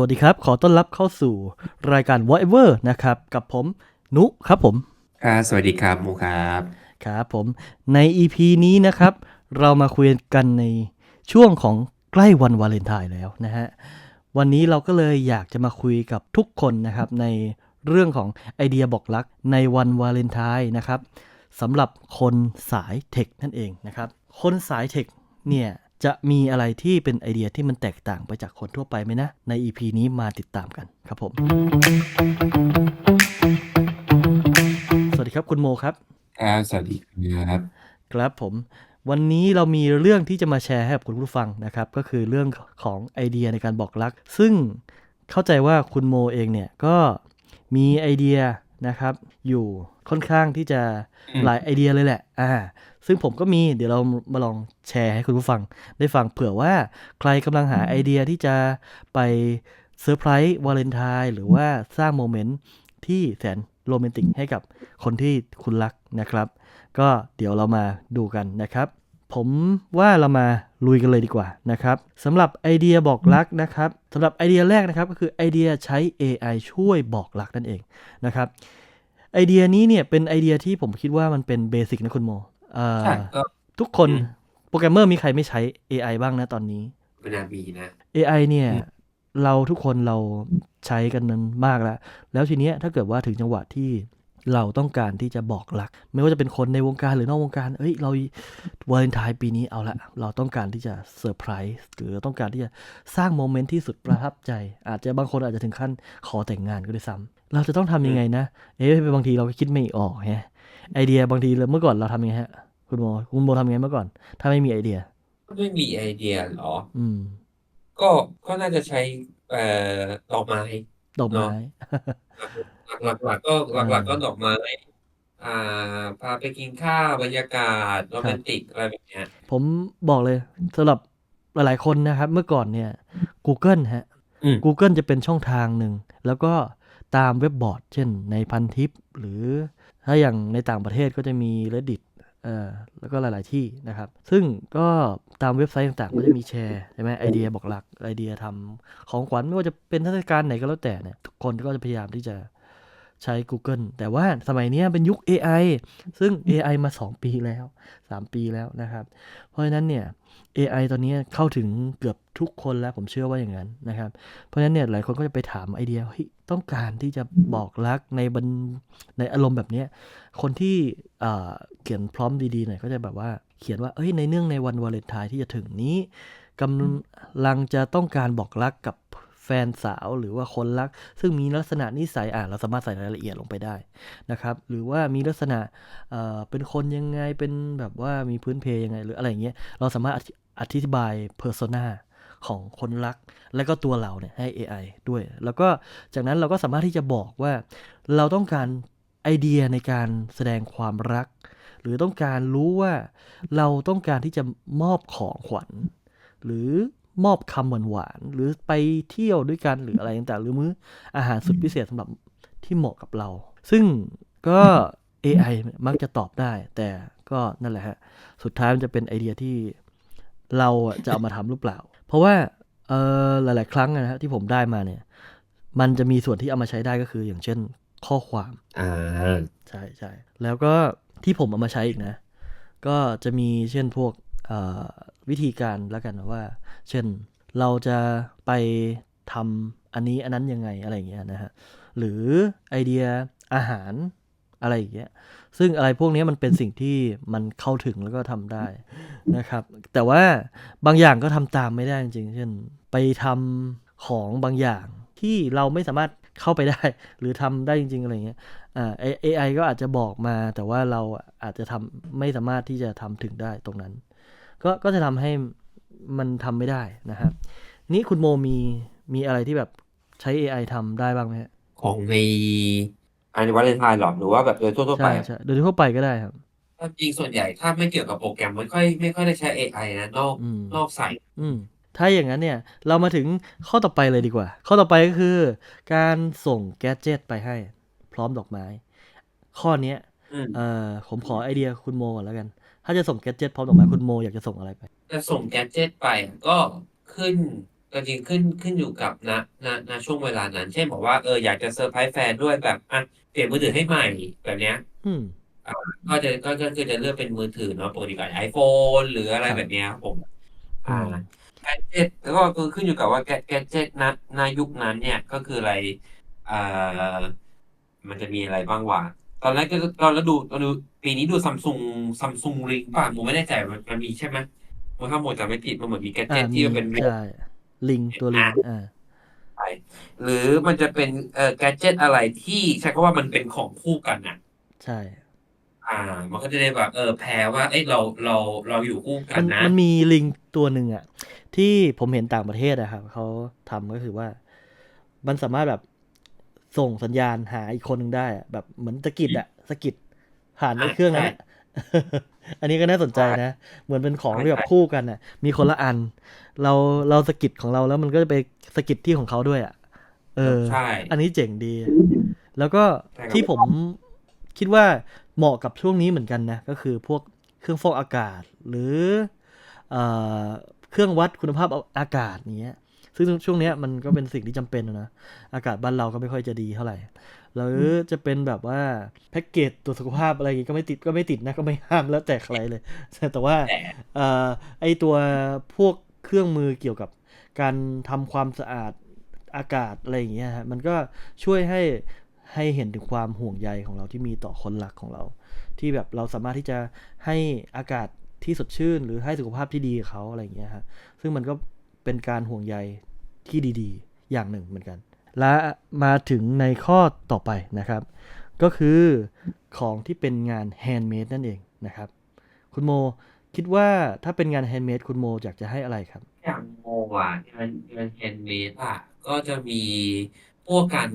วัสดีครับ ขอต้อนรับเข้าสู่รายการ Whatever นะครับ กับผมนุครับผมครับสวัสดีครับมูครับครับผมใน EP นี้นะครับ เรามาคุยกันในช่วงของใกล้วันวาเลนไทน์แล้วนะฮะวันนี้เราก็เลยอยากจะมาคุยกับทุกคนนะครับในเรื่องของไอเดียบอกรักในวันวาเลนไทน์นะครับสำหรับคนสายเทคนั่นเองนะครับ คนสายเทคเนี่ย จะมีอะไรที่เป็นไอเดียที่มันแตกต่างไปจากคนทั่วไปไหมนะ ใน EP นี้มาติดตามกันครับผม สวัสดีครับคุณโมครับครับสวัสดีครับ ครับผม วันนี้เรามีเรื่องที่จะมาแชร์ให้กับคุณผู้ฟังนะครับ ก็คือเรื่องของไอเดียในการบอกรัก ซึ่งเข้าใจว่าคุณโมเองเนี่ยก็มีไอเดีย นะครับ อยู่ค่อนข้างที่จะหลายไอเดียเลยแหละอ่าซึ่งผมก็มีเดี๋ยวเรามาลองแชร์ให้คุณผู้ฟัง ได้ฟังเผื่อว่าใครกำลังหาไอเดียที่จะไปเซอร์ไพรส์วาเลนไทน์หรือว่าสร้างโมเมนต์ที่แสนโรแมนติกให้กับคนที่คุณรักนะครับ ก็เดี๋ยวเรามาดูกันนะครับ ผมว่าเรามาลุยกันเลยดีกว่านะครับสำหรับไอเดียบอกรักนะครับสำหรับไอเดียแรกนะครับก็คือไอเดียใช้ AI ช่วยบอกรักนั่นเองนะครับไอเดียนี้เนี่ยเป็นไอเดียที่ผมคิดว่ามันเป็นเบสิกนะคุณโมเอ่อใช่ก็ทุกคนอืมโปรแกรมเมอร์มีใครไม่ใช้ AI บ้างนะตอนนี้ไม่น่ามีนะ AI เนี่ยอืมเราทุกคนเราใช้กันนั้นมากแล้ว แล้วทีเนี้ยถ้าเกิดว่าถึงจังหวะที่ เราต้องการที่จะบอกรัก ไม่ว่าจะเป็นคนในวงการหรือนอกวงการ เอ้ย เราวาเลนไทน์ปีนี้เอาละ เราต้องการที่จะเซอร์ไพรส์หรือต้องการที่จะสร้างโมเมนต์ที่สุดประทับใจ อาจจะบางคนอาจจะถึงขั้นขอแต่งงานก็ได้ซ้ำเราจะต้องทำยังไงนะ เอ๊ะบางทีเราก็คิดไม่ออกไงไอเดียบางทีเมื่อก่อนเราทำยังไงฮะ คุณโมคุณโมทำยังไงเมื่อก่อน ถ้าไม่มีไอเดีย ไม่มีไอเดียเหรอ อืม ก็ก็น่าจะใช้เอ่อดอกไม้ดอกไม้ หลักๆหลักๆก็หลักๆก็อ่าดอกไม้อ่า พาไปกินข้าวบรรยากาศโรแมนติกอะไรแบบเนี้ย ผมบอกเลยสำหรับหลาย ๆ คนนะครับ เมื่อก่อนเนี่ย Google ฮะ อืม Google จะเป็นช่องทางหนึ่ง แล้วก็ตามเว็บบอร์ด เช่นในพันทิป หรือถ้าอย่างในต่างประเทศก็จะมี Reddit เอ่อแล้วก็หลาย ๆ ที่นะครับ ซึ่งก็ตามเว็บไซต์ต่าง ๆ ก็จะมีแชร์ใช่ไหมไอเดียบอกหลักไอเดียทำของขวัญไม่ว่าจะเป็นเทศกาลไหนก็แล้วแต่เนี่ยทุกคนก็จะพยายามที่จะ ใช้ Google แต่ว่าสมัยนี้เป็นยุค AI ซึ่ง AI มา 2 ปีแล้ว 3 ปีแล้วนะครับ เพราะฉะนั้นเนี่ย AI ตอนนี้เข้าถึงเกือบทุกคนแล้วผมเชื่อว่าอย่างนั้นนะครับ เพราะฉะนั้นเนี่ยหลายคนก็จะไปถามไอเดียต้องการที่จะบอกรักในบันในอารมณ์แบบนี้คนที่เขียนพร้อมดีๆหน่อยก็จะแบบว่าเขียนว่าเอ้ยในเนื่องในวันวาเลนไทน์ที่จะถึงนี้กำลังจะต้องการบอกรักกับ แฟนสาวหรือว่าคนรัก ซึ่งมีลักษณะนิสัยอ่าเราสามารถใส่รายละเอียดลงไปได้นะครับ หรือว่ามีลักษณะเอ่อเป็นคนยังไงเป็นแบบว่ามีพื้นเพยังไงหรืออะไรเงี้ยเราสามารถอธิบายเพอร์โซนาของคนรัก แล้วก็ตัวเราเนี่ยให้ AI ด้วย แล้วก็จากนั้นเราก็สามารถที่จะบอกว่า เราต้องการไอเดียในการแสดงความรัก หรือต้องการรู้ว่าเราต้องการที่จะมอบของขวัญ หรือ มอบคำหวานๆหรือไปเที่ยวด้วยกันหรืออะไรต่างๆหรือมื้ออาหารสุดพิเศษสำหรับที่เหมาะกับเรา ซึ่งก็ AI มักจะตอบได้ แต่ก็นั่นแหละฮะ สุดท้ายมันจะเป็นไอเดียที่เราอะจะเอามาทำหรือเปล่า เพราะว่าเออหลาย ๆ ครั้งอะนะฮะที่ผมได้มาเนี่ย มันจะมีส่วนที่เอามาใช้ได้ก็คืออย่างเช่นข้อความอ่าใช่ใช่แล้วก็ที่ผมเอามาใช้อีกนะ ก็จะมีเช่นพวกเอ่อ วิธีการแล้วกันว่า เช่นเราจะไปทำอันนี้อันนั้นยังไงอะไรอย่างเงี้ยนะฮะหรือไอเดียอาหารอะไรอย่างเงี้ยซึ่งอะไรพวกนี้มันเป็นสิ่งที่มันเข้าถึงแล้วก็ทำได้นะครับ แต่ว่าบางอย่างก็ทำตามไม่ได้จริง เช่น ไปทำของบางอย่างที่เราไม่สามารถเข้าไปได้ หรือทำได้จริง ๆ อะไรเงี้ยอ่า AI ก็อาจจะบอกมาแต่ว่าเราอาจจะทำไม่สามารถที่จะทำถึงได้ตรงนั้น ก็ก็จะทำให้มันทำไม่ได้นะครับ นี่คุณโมมีมีอะไรที่แบบใช้ AI ทำได้บ้างไหมฮะของในอันวาเลนไทน์หรอหรือว่าแบบโดยทั่วๆไปใช่ใช่โดยทั่วไปก็ได้ครับถ้าจริงส่วนใหญ่ถ้าไม่เกี่ยวกับโปรแกรมไม่ค่อยไม่ค่อยได้ใช้ AI นะนอกอืมนอกสายอืมถ้าอย่างนั้นเนี่ยเรามาถึงข้อต่อไปเลยดีกว่า ข้อต่อไปก็คือ การส่งแกดเจิตไปให้ พร้อมดอกไม้ ข้อเนี้ยอืมเอ่อผมขอไอเดียคุณโมก่อนแล้วกัน ถ้าจะส่งแกดเจิตพร้อมดอกไม้คุณโมอยากจะส่งอะไรไป จะส่งแกดเจ็ตไปก็ขึ้นก็จริงขึ้นขึ้นอยู่กับณณณช่วงเวลานั้น เช่นบอกว่าเอออยากจะเซอร์ไพรส์แฟนด้วยแบบอะเปลี่ยนมือถือให้ใหม่แบบเนี้ยอืมอ่าก็จะก็ก็คือจะเลือกเป็นมือถือเนาะปกติก็ไอโฟนหรืออะไรครับแบบเนี้ยครับผมอือ่ามแกดเจ็ตแล้วก็คือขึ้นอยู่กับว่าแกแกดเจ็ตณณยุคนั้นเนี่ยก็คืออะไรอ่ามันจะมีอะไรบ้างวะตอนแรกก็ตอนแล้วดูตอนดู ปีนี้ดูซัมซุงซัมซุงลิงป่ะผมไม่แน่ใจมันมันมีใช่ไหมมันถ้าหมดจำไม่ผิดมันเหมือนมีแกดอ่าเจ็ตมีที่มันเป็นใช่ลิงตัวลิงอ่าไปหรือมันจะเป็นเอ่อแกดเจ็ตอะไรที่ใช้คำว่ามันเป็นของคู่กันอะ ใช่ อ่า มันก็จะได้แบบเออแพ้ว่าเอ้ยเราเราเราอยู่คู่กัมันนนะ มันมีลิงตัวหนึ่งอะ ที่ผมเห็นต่างประเทศอะครับเขาทำก็คือว่า มันสามารถแบบส่งสัญญาณหาอีกคนหนึ่งได้อะแบบเหมือนสะกิดอะสะกิด ผ่านในอ่าเครื่องนั้นใช่อะอันนี้ก็น่าสนใจนะ เหมือนเป็นของใช่ที่แบบใช่คู่กันอะมีคนละอัน เราเราสะกิดของเราแล้วมันก็จะไปสะกิดที่ของเขาด้วยอะเออใช่อันนี้เจ๋งดี แล้วก็ใช่ครับที่ผมคิดว่าเหมาะกับช่วงนี้เหมือนกันนะ ก็คือพวกเครื่องฟอกอากาศ หรือเอ่อเครื่องวัดคุณภาพอากาศเนี้ย ซึ่งช่วงเนี้ยมันก็เป็นสิ่งที่จำเป็นนะ อากาศบ้านเราก็ไม่ค่อยจะดีเท่าไหร่ หรือจะเป็นแบบว่าแพ็กเกจตรวจสุขภาพอะไรอย่างงี้ก็ไม่ติดก็ไม่ติดนะก็ไม่ห้ามแล้วแต่ใครเลย แต่ว่าแต่เอ่อไอตัวพวกเครื่องมือเกี่ยวกับการทำความสะอาดอากาศอะไรอย่างเงี้ยฮะมันก็ช่วยให้ให้เห็นถึงความห่วงใยของเราที่มีต่อคนรักของเรา ที่แบบเราสามารถที่จะให้อากาศที่สดชื่น หรือให้สุขภาพที่ดีกับเขาอะไรอย่างเงี้ยฮะซึ่งมันก็เป็นการห่วงใยที่ดี ๆ อย่างหนึ่งเหมือนกัน และมาถึงในข้อต่อไปนะครับ ก็คือของที่เป็นงานแฮนด์เมดนั่นเองนะครับ คุณโมคิดว่าถ้าเป็นงานแฮนด์เมดคุณโมอยากจะให้อะไรครับ อย่างโมอะงานงานแฮนด์เมดอะก็จะมีพวกการ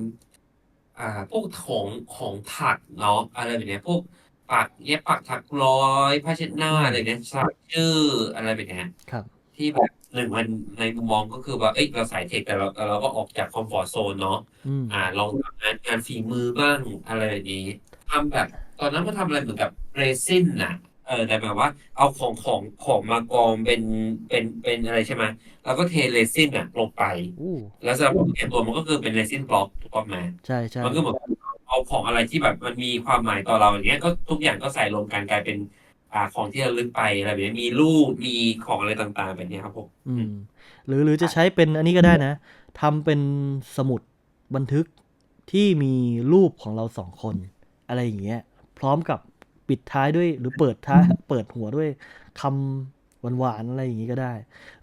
อ่าพวกของของถักเนาะอะไรแบบเนี้ยพวกปักเย็บปักถักร้อยผ้าเช็ดหน้าอืมอะไรเนี้ยสลักชื่ออะไรแบบเนี้ยครับ ที่แบบหนึ่งมันในมุมมองก็คือว่าเอ้ยเราสายเทคแต่เราแต่เราก็ออกจากคอมฟอร์ z โซนเนาะอืมอ่าลองทำงานงานฝีมือบ้างอะไรแบบนี้ทำแบบ ตอนนั้นก็ทำอะไรเหมือนกับเรซินน่ะเออแต่แบบว่าเอาของของของมากองเป็นเป็นเป็นอะไรใช่ไหมแล้วก็เทเรซินน่ะลงไปอู้แล้วสำหรับผมเนี่ยตัวมันก็คือเป็นเรซินบล็อกถูกต้องไหมใช่ใช่มันก็เหมือนเอาของอะไรที่แบบมันมีความหมายต่อเราอย่างเงี้ยก็ทุกอย่างก็ใส่รวมกันกลายเป็น อ่าของที่ระลึกไปอะไรแบบนี้มีรูปมีของอะไรต่างๆแบบนี้ครับผมอืม หรือหรือจะใช้เป็นอันนี้ก็ได้นะทำเป็นสมุดบันทึกที่มีรูปของเราสองคน อะไรอย่างเงี้ย พร้อมกับปิดท้ายด้วยหรือเปิดท้ายเปิดหัวด้วยคำหวานๆอะไรอย่างงี้ก็ได้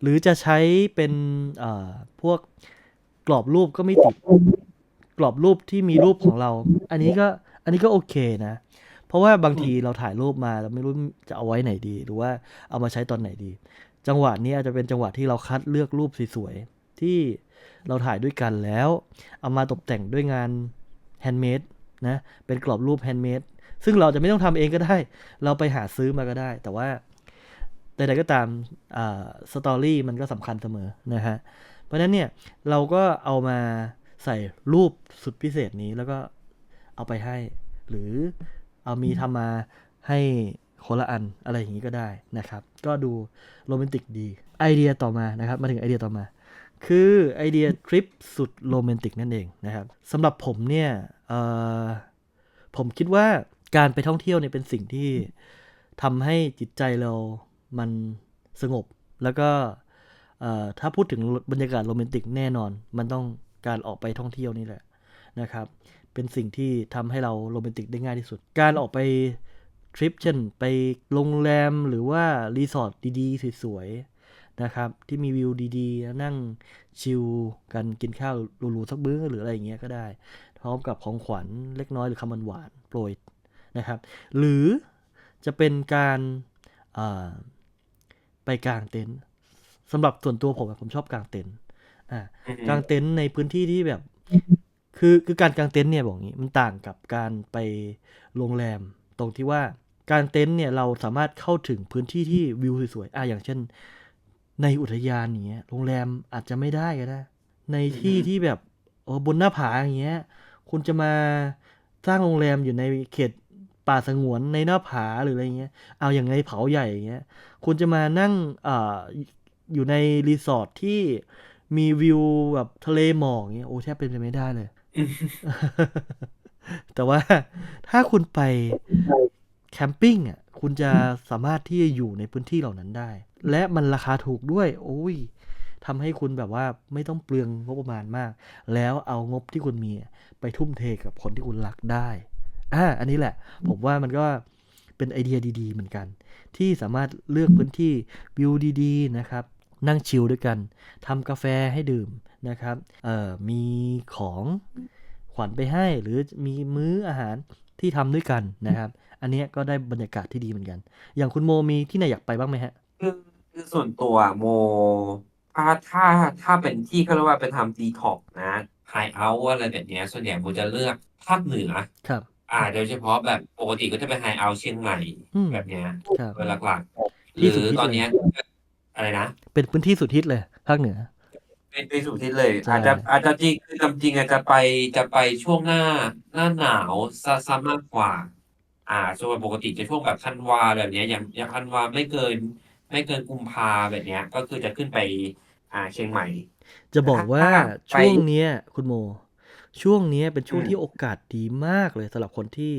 หรือจะใช้เป็นเอ่อพวกกรอบรูปก็ไม่ติดกรอบรูปที่มีรูปของเรา อันนี้ก็อันนี้ก็โอเคนะ เพราะว่าบางทีเราถ่ายรูปมาเราไม่รู้จะเอาไว้ไหนดี หรือว่าเอามาใช้ตอนไหนดี จังหวะนี้อาจจะเป็นจังหวะที่เราคัดเลือกรูปสวยๆที่เราถ่ายด้วยกันแล้ว เอามาตกแต่งด้วยงานแฮนด์เมดนะเป็นกรอบรูปแฮนด์เมดซึ่งเราจะไม่ต้องทำเองก็ได้ เราไปหาซื้อมาก็ได้ แต่ว่าใดๆก็ตามสตอรี่มันก็สำคัญเสมอนะฮะเพราะฉะนั้นเนี่ยเราก็เอามาใส่รูปสุดพิเศษนี้แล้วก็เอาไปให้ หรือ เอามีทำมาให้คนละอันอะไรอย่างนี้ก็ได้นะครับ ก็ดูโรแมนติกดี ไอเดียต่อมานะครับ มาถึงไอเดียต่อมา คือไอเดียทริปสุดโรแมนติกนั่นเองนะครับสำหรับผมเนี่ยเอ่อผมคิดว่าการไปท่องเที่ยวเนี่ยเป็นสิ่งที่ทำให้จิตใจเรามันสงบ แล้วก็เอ่อถ้าพูดถึงบรรยากาศโรแมนติกแน่นอน มันต้องการออกไปท่องเที่ยวนี่แหละนะครับ เป็นสิ่งที่ทำให้เราโรแมนติกได้ง่ายที่สุด การออกไปทริปเช่นไปโรงแรมหรือว่ารีสอร์ทดีๆ สวยๆนะครับ ที่มีวิวดีๆ นั่งชิลกันกินข้าวหรูๆสักมื้อหรืออะไรอย่างเงี้ยก็ได้ พร้อมกับของขวัญเล็กน้อยหรือคำหวานๆโปรยนะครับ หรือจะเป็นการอ่าไปกางเต็นท์สำหรับส่วนตัวผมอะผมชอบกางเต็นท์อ่าอือฮึกางเต็นท์ในพื้นที่ที่แบบ คือคือการกางเต็นท์เนี่ยบอกงี้มันต่างกับการไปโรงแรม ตรงที่ว่าการเต็นท์เนี่ยเราสามารถเข้าถึงพื้นที่ที่วิวสวยๆอะอย่างเช่น ในอุทยานอย่างเงี้ยโรงแรมอาจจะไม่ได้ก็ได้ในที่ที่แบบโอ้บนหน้าผาอย่างเงี้ย คุณจะมาสร้างโรงแรมอยู่ในเขตป่าสงวนในหน้าผาหรืออะไรเงี้ย เอาอย่างในเขาใหญ่อย่างเงี้ย คุณจะมานั่งออยู่ในรีสอร์ทที่มีวิวแบบทะเลหมอกเงี้ย โอ้แทบเป็นไปไม่ได้เลย แต่ว่าถ้าคุณไปแคมปิ้งอะ คุณจะสามารถที่จะอยู่ในพื้นที่เหล่านั้นได้ และมันราคาถูกด้วย โอ้ยทำให้คุณแบบว่าไม่ต้องเปลืองงบประมาณมาก แล้วเอางบที่คุณมีไปทุ่มเทกับคนที่คุณรักได้อ่าอันนี้แหละ ผมว่ามันก็เป็นไอเดียดี ๆ เหมือนกัน ที่สามารถเลือกพื้นที่วิวดี ๆ นะครับ นั่งชิลด้วยกันทำกาแฟให้ดื่ม นะครับเอ่อมีของขวัญไปให้หรือมีมื้ออาหารที่ทำด้วยกันนะครับ อันเนี้ยก็ได้บรรยากาศที่ดีเหมือนกัน อย่างคุณโมมีที่ไหนอยากไปบ้างไหมฮะคือคือส่วนตัวโมถ้าถ้าถ้าเป็นที่เขาเรียกว่าเป็นทำดีท็อกนะไฮเอาท์อะไรแบบเนี้ยส่วนใหญ่โมจะเลือกภาคเหนือครับอ่าโดยเฉพาะแบบปกติก็จะไปไฮเอาท์เชียงใหม่อืมแบบเนี้ยครับเป็นหลักๆหที่รืสุดอที่ตอนเนี้ยอะไรนะ เป็นพื้นที่สุดฮิตเลยภาคเหนือ เป็นไปสู่ที่เลย ใช่ อาจจะอาจจะจริงคือจำจริงอาจจะไปจะไปช่วงหน้าหน้าหนาวซะซะมากกว่า อ่า ส่วนปกติจะช่วงแบบธันวาแบบเนี้ยอย่างอย่างธันวาไม่เกิน ไม่เกินกุมภาแบบเนี้ย ก็คือจะขึ้นไป อ่าเชียงใหม่ จะบอกว่าไปช่วงเนี้ย คุณโม ช่วงเนี้ยเป็นช่วงอืม ที่โอกาสดีมากเลยสำหรับคนที่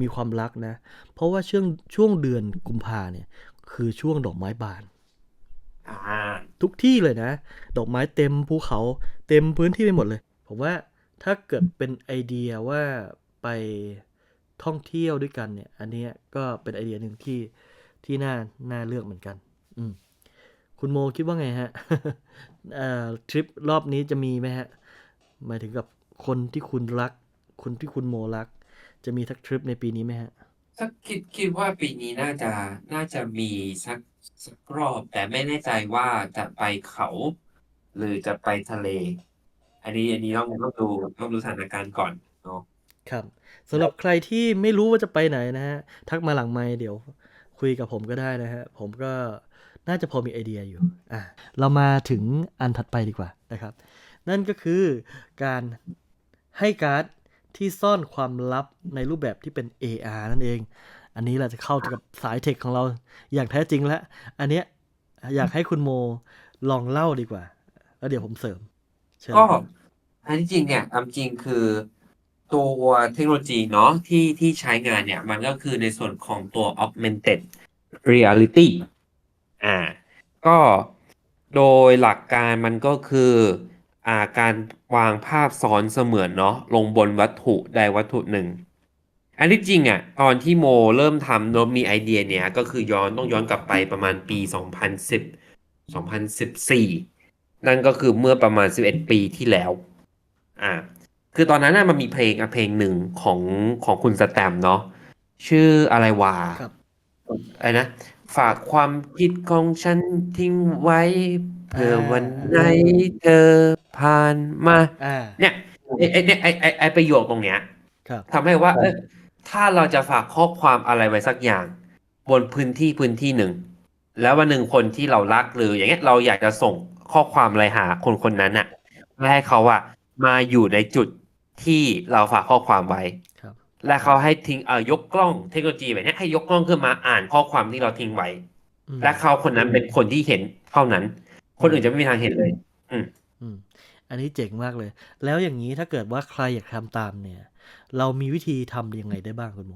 มีความรักนะ เพราะว่าช่วงช่วงเดือนกุมภาเนี่ย คือช่วงดอกไม้บานอ่า ทุกที่เลยนะ ดอกไม้เต็มภูเขาเต็มพื้นที่ไปหมดเลย ผมว่าถ้าเกิดเป็นไอเดียว่าไปท่องเที่ยวด้วยกันเนี่ย อันนี้ก็เป็นไอเดียหนึ่งที่ที่น่าน่าเลือกเหมือนกัน อืมคุณโมคิดว่าไงฮะทริปรอบนี้จะมีไหมฮะ หมายถึงกับคนที่คุณรัก คนที่คุณโมรัก จะมีสักทริปในปีนี้ไหมฮะ สักคิดคิดว่าปีนี้น่าจะ น่าจะมีสักสักรอบ แต่ไม่แน่ใจว่าจะไปเขา หรือจะไปทะเล อันนี้อันนี้ต้องต้องดูต้องดูสถานการณ์ก่อนเนาะครับสำหรับใครที่ไม่รู้ว่าจะไปไหนนะฮะ ทักมาหลังไมค์เดี๋ยวคุยกับผมก็ได้นะฮะ ผมก็น่าจะพอมีไอเดียอยู่อะเรามาถึงอันถัดไปดีกว่านะครับ นั่นก็คือการให้การ์ด ที่ซ่อนความลับในรูปแบบที่เป็น AR นั่นเอง อันนี้เราจะเข้ากับสายเทคของเราอย่างแท้จริงแล้ว อันเนี้ยอยากให้คุณโมลองเล่าดีกว่า แล้วเดี๋ยวผมเสริมเชิญก็อันที่จริงเนี่ยตาจริงคือตัวเทคโนโลยีเนาะที่ที่ใช้งานเนี่ย มันก็คือในส่วนของตัว augmented reality อ่า ก็โดยหลักการมันก็คือ อ่าการวางภาพซ้อนเสมือนเนาะลงบนวัตถุใดวัตถุหนึ่ง อันที่จริงอะตอนที่โมเริ่มทำโดยมีไอเดียเนี่ยก็คือย้อนต้องย้อนกลับไปประมาณปี 2010 2014 นั่นก็คือเมื่อประมาณ 11 ปีที่แล้วอ่าคือตอนนั้นน่ะมันมีเพลงอะเพลงหนึ่งของของคุณสแตมป์เนาะชื่ออะไรวะครับอะไรนะ ฝากความคิดของฉันทิ้งไว้เพื่อวันไหนเธอ ผ่านมาอ่า เนี่ยไอ้ไอ้เนี่ยไอ้ไอ้ไอ้ประโยคตรงเนี้ยครับ ทำให้ว่า เอยถ้าเราจะฝากข้อความอะไรไว้สักอย่าง บนพื้นที่พื้นที่หนึ่ง แล้ววันหนึ่งคนที่เรารักหรือ อย่างเงี้ยเราอยากจะส่งข้อความอะไรหาคนคนนั้นน่ะเพื่อให้เขาอะมาอยู่ในจุดที่เราฝากข้อความไว้ครับ และเขาให้ทิ้งเอ่อยกกล้องเทคโนโลยีแบบเนี้ยให้ยกกล้องขึ้นมาอ่านข้อความที่เราทิ้งไว้ อืมและเขาคนนั้นเป็นคนที่เห็นเท่านั้น คนอื่นจะไม่มีทางเห็นเลย อืมอันนี้เจ๋งมากเลย แล้วอย่างนี้ถ้าเกิดว่าใครอยากทำตามเนี่ย เรามีวิธีทำยังไงได้บ้างคุณโม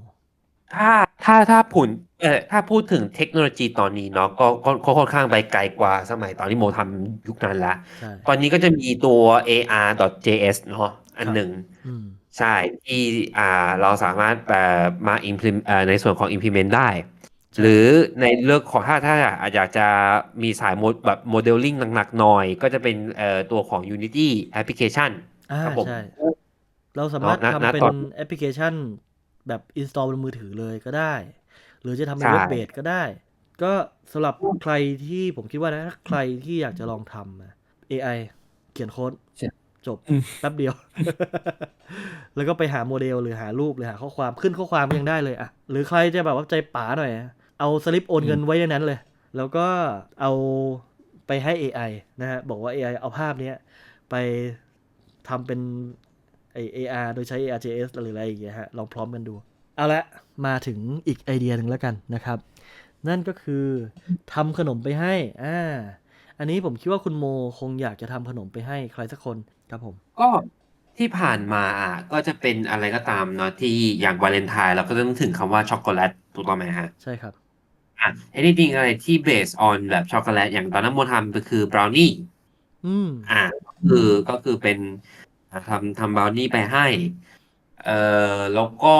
ถ้าถ้าถ้าผุนเอ่อถ้าพูดถึงเทคโนโลยีตอนนี้เนาะก็ก็ก็ค่อนข้างไปไกลกว่าสมัยตอนที่โมทำยุคนั้นละใช่ตอนนี้ก็จะมีตัว AR.js เนาะอันหนึ่งอืมใช่ที่อ่าเราสามารถแบบมา implement เอ่อในส่วนของ implement ได้ หรือในเรื่องของถ้าถ้าอยากจะมีสายโมดแบบโมเดลลิ่งหนักๆหน่อย ก็จะเป็นเอ่อตัวของ Unity application อ่าครับผมใช่เราสามารถเนอะณทำเป็นณตอนแอปพลิเคชันแบบ install บนมือถือเลยก็ได้ หรือจะทำเป็นใช่เว็บเบสก็ได้ ก็สำหรับใครที่ผมคิดว่านะถ้าใครที่อยากจะลองทำอะ AI เขียนโค้ดใช่จบแป๊บเดียว แล้วก็ไปหาโมเดลหรือหารูปหรือหาข้อความขึ้นข้อความก็ยังได้เลยอะหรือใครจะแบบว่าใจป๋าหน่อยอะ เอาสลิปโอนเงินไว้ในนั้นเลย แล้วก็เอาไปให้ AI นะฮะบอกว่า AI เอาภาพเนี้ยไปทำเป็นไอ AR โดยใช้ ARJS หรืออะไรอย่างเงี้ยฮะลองพร้อมกันดู เอาละมาถึงอีกไอเดียหนึ่งแล้วกันนะครับ นั่นก็คือทำขนมไปให้อ่าอันนี้ผมคิดว่าคุณโมคงอยากจะทำขนมไปให้ใครสักคนครับผม ก็ที่ผ่านมาอะก็จะเป็นอะไรก็ตามเนาะที่อย่างวาเลนไทน์เราก็ต้องนึกถึงคำว่าช็อกโกแลตถูกต้องไหมฮะ ใช่ครับ อะ anything อะไรที่ based on แบบช็อกโกแลตอย่างตอนนั้นโมทำก็คือบราวนี่อืมอ่าคือก็คือเป็นอ่าทำทำบราวนี่ไปให้ เอ่อแล้วก็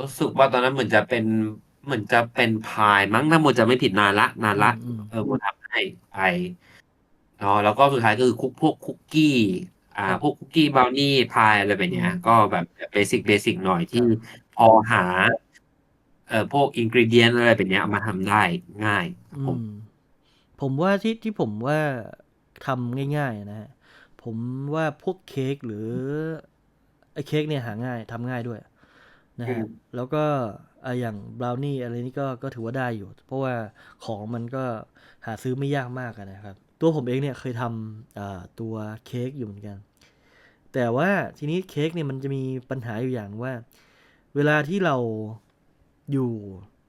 รู้สึกว่าตอนนั้นเหมือนจะเป็นเหมือนจะเป็นพายมั้งถ้าโมจะไม่ผิดนานละนานละอืมเออโมทำให้ไปเนาะแล้วก็สุดท้ายก็คือคุกพวกคุกกี้ อ่า พวกคุกกี้บราวนี่พายอะไรแบบเนี้ย ก็แบบเบสิกเบสิกหน่อยที่พอหา เอ่อพวกอินกริเดียนอะไรแบบเนี้ยเอามาทำได้ง่ายครับอืผมมผมว่าที่ที่ผมว่าทำง่ายๆนะฮะผมว่าพวกเค้กหรือไอ้เค้กเนี่ยหาง่ายทำง่ายด้วยนะอืฮะมแล้วก็อะอย่างบราวนี่อะไรนี่ก็ก็ถือว่าได้อยู่ เพราะว่าของมันก็หาซื้อไม่ยากมากอะนะครับ ตัวผมเองเนี่ยเคยทำอ่าตัวเค้กอยู่เหมือนกัน แต่ว่าทีนี้เค้กเนี่ยมันจะมีปัญหาอยู่อย่างว่า เวลาที่เรา อยู่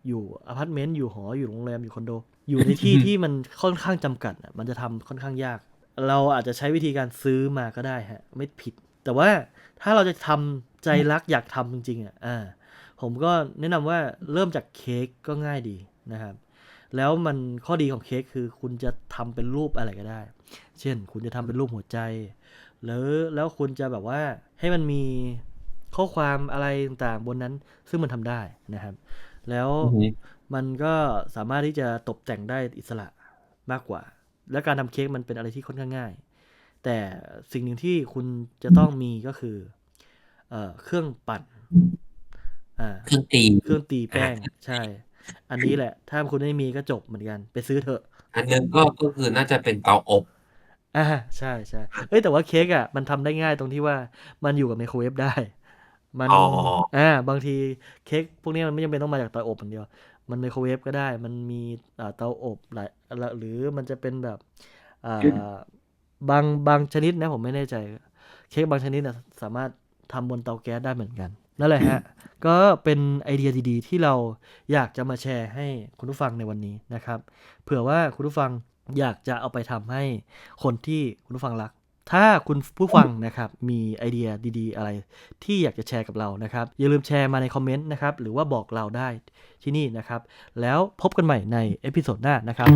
อยู่อพาร์ตเมนต์อยู่หออยู่โรงแรมอยู่คอนโด อยู่ในที่ที่มันค่อนข้างจำกัดอะมันจะทำค่อนข้างยาก เราอาจจะใช้วิธีการซื้อมาก็ได้ฮะ ไม่ผิด แต่ว่าถ้าเราจะทำใจรักอยากทำจริงๆอะอ่าผมก็แนะนำว่าเริ่มจากเค้กก็ง่ายดีนะครับ แล้วมันข้อดีของเค้กคือคุณจะทำเป็นรูปอะไรก็ได้ เช่น คุณจะทำเป็นรูปหัวใจ หรือแล้วคุณจะแบบว่าให้มันมี ข้อความอะไรต่างๆ บนนั้น ซึ่งมันทำได้นะครับ แล้วมันก็สามารถที่จะตกแต่งได้อิสระมากกว่า และการทำเค้กมันเป็นอะไรที่ค่อนข้างง่าย แต่สิ่งหนึ่งที่คุณจะต้องมีก็คือ เอ่อเครื่องปั่นอ่าเครื่องตีเครื่องตีแป้งใช่ อันนี้แหละ ถ้าคุณไม่มีก็จบเหมือนกัน ไปซื้อเถอะ อันนึงก็ก็คือน่าจะเป็นเตาอบอ่าใช่ใช่เอ้ยแต่ว่าเค้กอะมันทำได้ง่ายตรงที่ว่ามันอยู่กับไมโครเวฟได้ มันอ๋ออ่าบางทีเค้กพวกนี้มันไม่จำเป็นต้องมาจากเตาอบอย่างเดียว มันไมโครเวฟก็ได้ มันมีอ่าเตาอบหลายหรือมันจะเป็นแบบอ่าบางบางชนิดนะผมไม่แน่ใจ เค้กบางชนิดนะสามารถทำบนเตาแก๊สได้เหมือนกันนั่นแหละฮะ ก็เป็นไอเดียดีๆ ที่เราอยากจะมาแชร์ให้คุณผู้ฟังในวันนี้นะครับ เผื่อว่าคุณผู้ฟังอยากจะเอาไปทำให้คนที่คุณผู้ฟังรัก ถ้าคุณผู้ฟังนะครับมีไอเดียดีๆ อะไรที่อยากจะแชร์กับเรานะครับ อย่าลืมแชร์มาในคอมเมนต์นะครับ หรือว่าบอกเราได้ที่นี่นะครับ แล้วพบกันใหม่ในเอพิโซดหน้านะครับ